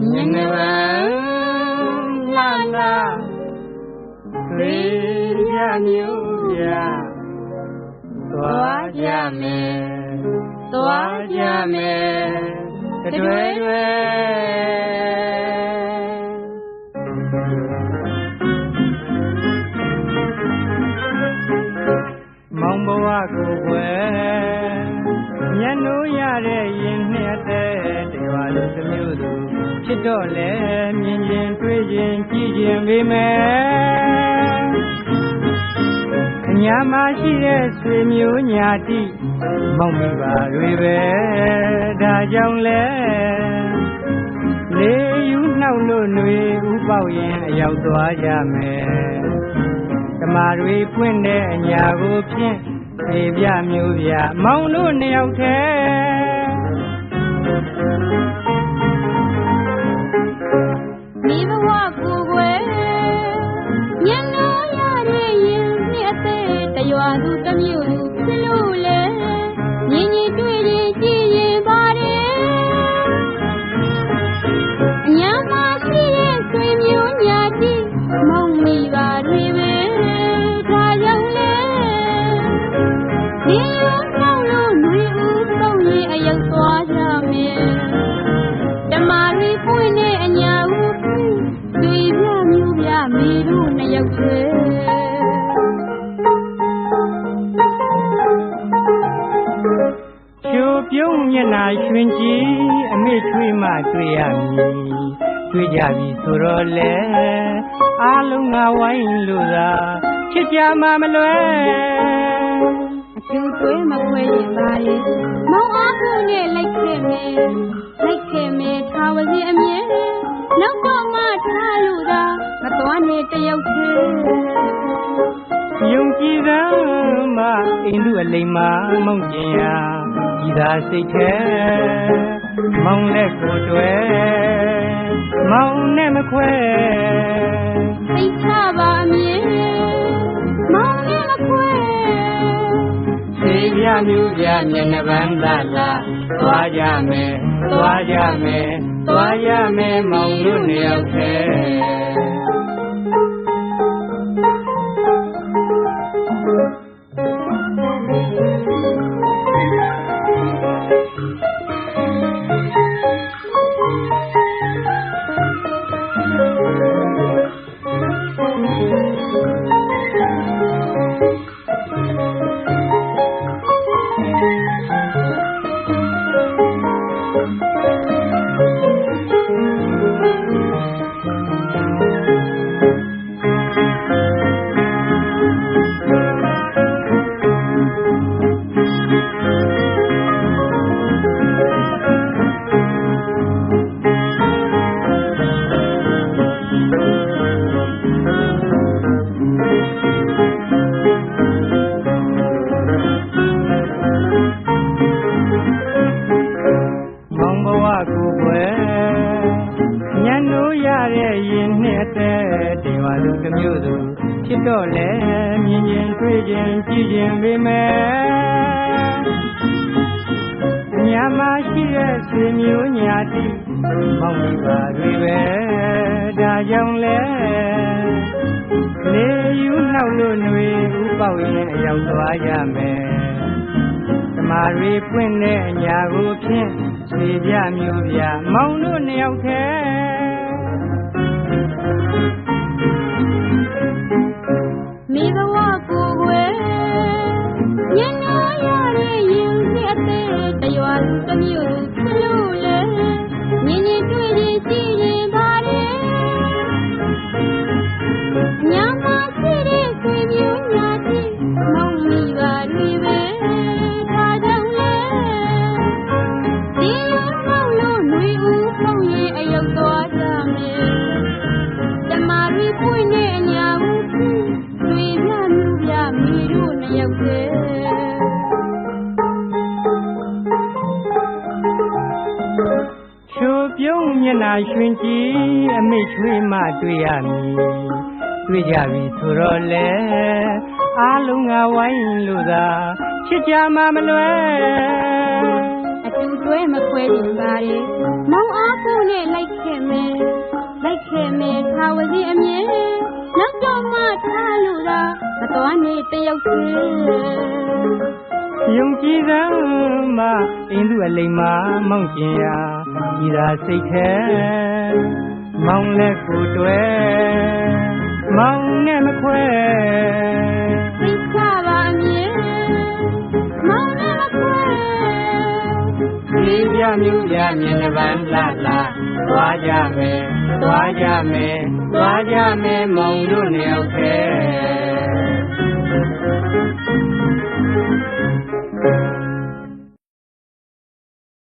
မျက်နှာပန်းလာလာတွေရမျိုးပြသွားကြမယ်သွားကြမယ်တွေ့တွေ့မောင်ဘဝကိုွယ်မျက်နှိုးရတဲ့ရင်နှစ်တဲ့တရားလူတစ်မျိုးသူ ဖြစ်တော့လေမြင်ရင်တွေ့ရင်ကြည့်ရင်ပေမဲ့ညာမရှိတဲ့ဆွေမျိုးညာတိမောင်မိပါတွေပဲဒါကြောင့်လဲလေယူနှောက်လို့ຫນွေဥပေါရင်အရောက်သွားကြမယ်ဓမ္မတွေဖွင့်တဲ့အညာကိုဖြင့်ေပြမျိုးပြမောင်တို့နှစ်ယောက်တည်း အမေချွေးမှတွေ့ရမည်တွေ့ကြပြီဆိုတော့လေအားလုံးငါဝိုင်းလို့သာချစ်ကြမှာမလွယ်အကျူတွေးမခွဲရင်ပါရဲ့မောင်အားကိုနဲ့လိုက်ခဲ့မယ်လိုက်ခဲ့မယ်ထားဝစီအမြဲနောက်တော့မှထားလို့သာမတော်နဲ့တယောက်တည်းယုံကြည်သောမအိန္ဒုအလိမ္မာမုံကျင်ရာဤသာစိတ်ထဲ မောင်လက်ကိုတွဲမောင်နဲ့မခွဲစိတ်ချပါအမြဲမောင်နဲ့မခွဲစေပြမျိုးပြမျက်နှာပန်းသာလာသွားကြမယ်သွားကြမယ်သွားရမယ်မောင်တို့နှစ်ယောက် တမော ရင်နှစ်တဲ့တေဝလူတစ်မျိုးသူဖြစ်တော့လေမြင်ရင်တွေ့ရင်ကြည့်ရင်ပေမဲ့ညာမရှိတဲ့ဆွေမျိုးညာတိမောင်မိပါတွေပဲဒါကြောင့်လဲလေယူနှောက်လို့ຫນွေဥပေါရင်အရောက်သွားရမယ်ဓမ္မတွေပွင့်တဲ့အညာကိုဖြင့်ဆွေပြမျိုးပြမောင်တို့နှစ်ယောက်တ Thank you. ရွှင်ကြည်အမိချွေးမှတွေ့ရမည်တွေ့ကြပြီဆိုတော့လေအားလုံးငါဝိုင်းလို့သာချစ်ကြမှာမလွယ်အအတူတွဲမခွဲတင်ပါလေမောင်အားကိုနဲ့လိုက်ခဲ့မယ်လိုက်ခဲ့မယ်သာဝစီအမြဲနောက်တော့မှထားလို့သာမတော်နေတယောက်သေးယုံကြည်သမ်းမအိမ်သူအလိမ်မာမောင်းကျင်ရာ ဤသာစိတ်ထဲမောင်းလက်ကိုတွဲမောင်းနဲ့မခွဲသိခါပါအမြဲမောင်နဲ့မခွဲဒီပြမြူပြမြင်နှပန်းလှလှသွားကြမယ်သွားကြမယ်သွားကြမယ်မောင်တို့နှစ်ယောက်ထဲ